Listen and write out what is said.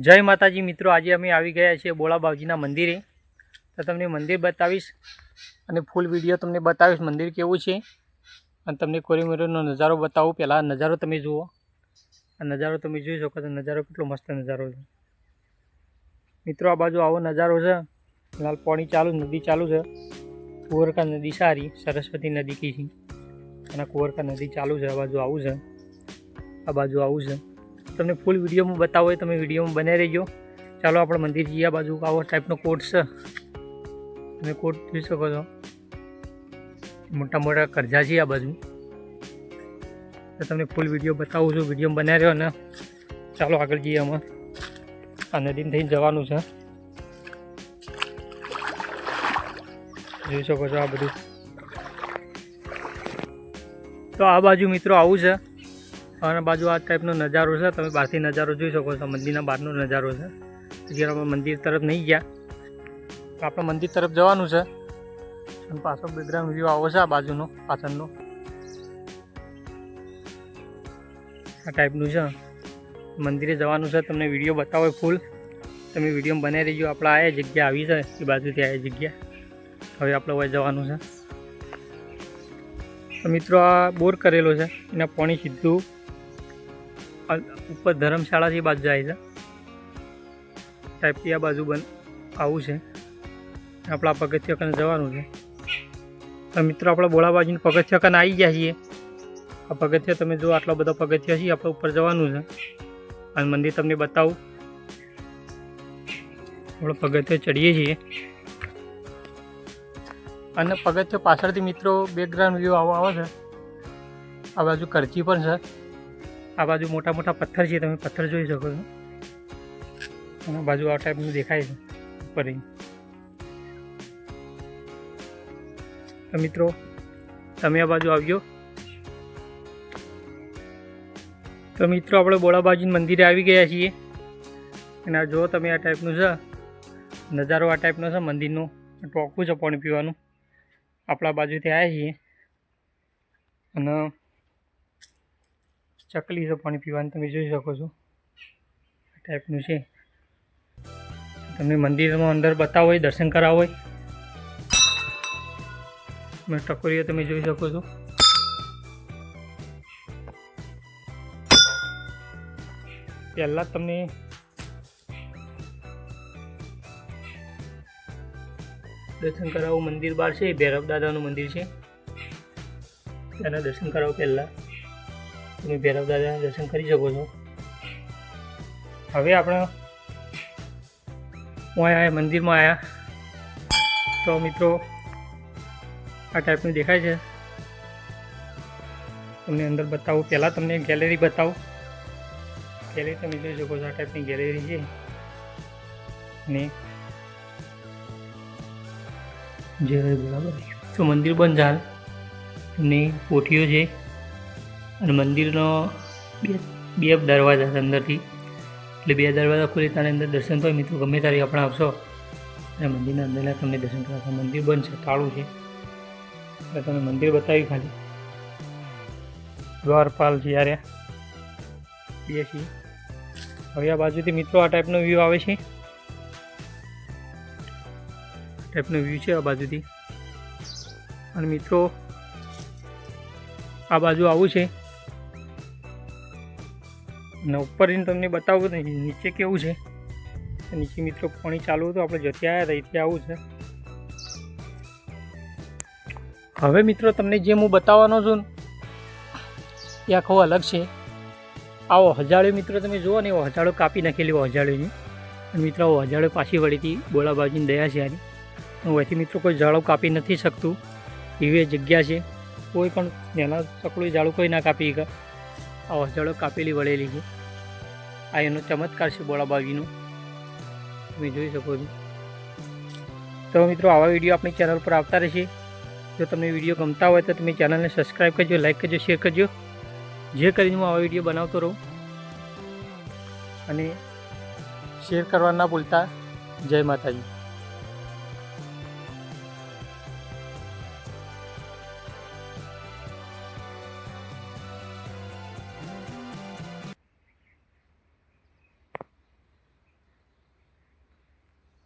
જય માતાજી મિત્રો, આજે અમે આવી ગયા છીએ બોળા બાવજીના મંદિરે. તો તમને મંદિર બતાવીશ અને ફૂલ વીડિયો તમને બતાવીશ મંદિર કેવું છે. અને તમને કોરીમેરોનો નજારો બતાવું. પહેલાં નજારો તમે જુઓ. આ નજારો તમે જોઈ શકો છો. નજારો કેટલો મસ્ત નજારો છે. મિત્રો, આ બાજુ આવો નજારો છે. લાલ પાણી ચાલુ, નદી ચાલુ છે. કુંવરકા નદી સારી, સરસ્વતી નદી કી છે અને કુંવરકા નદી ચાલુ છે. આ બાજુ આવું છે. આ બાજુ આવું છે. તમને ફૂલ વિડીયોમાં બતાવો તમે વિડીયોમાં બનાવી રહેજો. ચાલો, આપણે મંદિર જઈએ આ બાજુ આવો ટાઈપનો કોટ છે. તમે કોટ જોઈ શકો છો. મોટા મોટા કરજા છે આ બાજુ. તો તમને ફૂલ વીડિયો બતાવું છું વીડિયો બનાવી રહ્યો ને ચાલો આગળ જઈએ અમે આ નદીને થઈને જવાનું છે. જોઈ શકો છો આ બધું. તો આ બાજુ મિત્રો આવું છે. અને બાજુ આ ટાઈપનો નજારો છે. તમે બહારથી નજારો જોઈ શકો છો. મંદિરના બહારનો નજારો છે. જ્યારે અમે મંદિર તરફ નહીં ગયા આપણે મંદિર તરફ જવાનું છે. અને પાછો બેકગ્રાઉન્ડ વ્યૂ આવો છે આ બાજુનો, પાછળનો. આ ટાઈપનું છે. મંદિરે જવાનું છે. તમને વીડિયો બતાવો ફૂલ તમે વીડિયો બનાવી રહીજો આપણે આ જગ્યા આવી છે. એ બાજુથી આ જગ્યા. હવે આપણે હવે જવાનું છે. મિત્રો, આ બોર કરેલો છે. એના પાણી સીધું આ ઉપર ધર્મશાળાથી બાજુ જાય છે. ટાઈપથી આ બાજુ બન, આવું છે. આપણા પગથિયા કને જવાનું છે. તો મિત્રો, આપણે બોળાબાજીને પગથિયા કને આવી ગયા છીએ. આ પગથિયા તમે જો આટલા બધા પગથિયા છીએ, આપણે ઉપર જવાનું છે. અને મંદિર તમને બતાવું. આપણે પગથિયા ચડીએ છીએ. અને પગથિયા પાછળથી મિત્રો બેકગ્રાઉન્ડ વ્યૂ આવો આવે છે. આ બાજુ કરચી પણ છે. આ બાજુ મોટા મોટા પથ્થર છે, તમે પથ્થર જોઈ શકો છો. અને બાજુ આ ટાઈપનું દેખાય છે ઉપર મિત્રો, તમે આ બાજુ આવ્યો તો મિત્રો, આપણે બોળાબાજી મંદિરે આવી ગયા છીએ. અને આ જો તમે આ ટાઈપનું છે, નજારો આ ટાઈપનો છે, મંદિરનું, ટોકું છે, પાણી પીવાનું. આપણા બાજુથી આવ્યા છીએ. અને ચકલી છે પાણી પીવાનું, તમે જોઈ શકો છો. આ ટાઈપનું છે. તમને મંદિરમાં અંદર બતાવો હોય દર્શન કરાવો. હોય ટકોરીઓ તમે જોઈ શકો છો. પહેલાં તમને દર્શન કરાવવું મંદિર બહાર છે ભૈરવ દાદાનું મંદિર છે. તેના દર્શન કરાવો પહેલાં. તમે ભૈરવ દાદાના દર્શન કરી શકો છો. હવે આપણે હું આવ્યા મંદિરમાં આવ્યા તો મિત્રો, આ ટાઈપનું દેખાય છે. તમને અંદર બતાવું. પહેલાં તમને ગેલેરી બતાવું. ગેલેરી તમે જોઈ શકો છો આ ટાઈપની ગેલેરી છે. ને જે બરાબર. તો મંદિર બંધ હાલ ને કોઠીઓ છે. અને મંદિરનો બે બે દરવાજા છે અંદરથી. એટલે બે દરવાજા ખોલી તારે અંદર દર્શન થાય મિત્રો, ગમે ત્યારે આપણે આવશો. અને મંદિરના અંદરના તમને દર્શન કરાવશો. મંદિર બંધ છે તાળું છે. એટલે તમે મંદિર બતાવી ખાલી. દ્વારપાલ છે યારે. બે છીએ હવે આ બાજુથી મિત્રો આ ટાઈપનો વ્યૂ આવે છે. ટાઈપનો વ્યૂ છે આ બાજુથી. અને મિત્રો, આ બાજુ આવું છે. અને ઉપર જઈને તમને બતાવું ને નીચે કેવું છે. નીચે મિત્રો પાણી ચાલુ હતું, આપણે જતી આવ્યા હતા, એટલે આવું છે. હવે મિત્રો તમને જે હું બતાવવાનો છું એ આખો અલગ છે. આવો હજાળો મિત્રો તમે જુઓ ને, એવો હજાળો કાપી નાખેલી હજાળોની અને મિત્રો આવો હજાળો પાછી વળી હતી બોલાબાજીની દયા છે આની. અહીંથી મિત્રો કોઈ ઝાડો કાપી નથી શકતું. એવી જગ્યા છે. કોઈ પણ એના ચકડું ઝાડું કોઈ ના કાપી શકે. આ ઝાડો કાપેલી વળેલી છે. આ એનો ચમત્કાર છે બોળાબાજીનો તમે જોઈ શકો છો. તો મિત્રો, આવા વીડિયો આપણી ચેનલ પર આવતા રહેશે. જો તમને વીડિયો ગમતા હોય તો તમે ચેનલને સબસ્ક્રાઈબ કરજો લાઈક કરજો, શેર કરજો. જે કરીને હું આવા વીડિયો બનાવતો રહું. અને શેર કરવા ના ભૂલતા. જય માતાજી.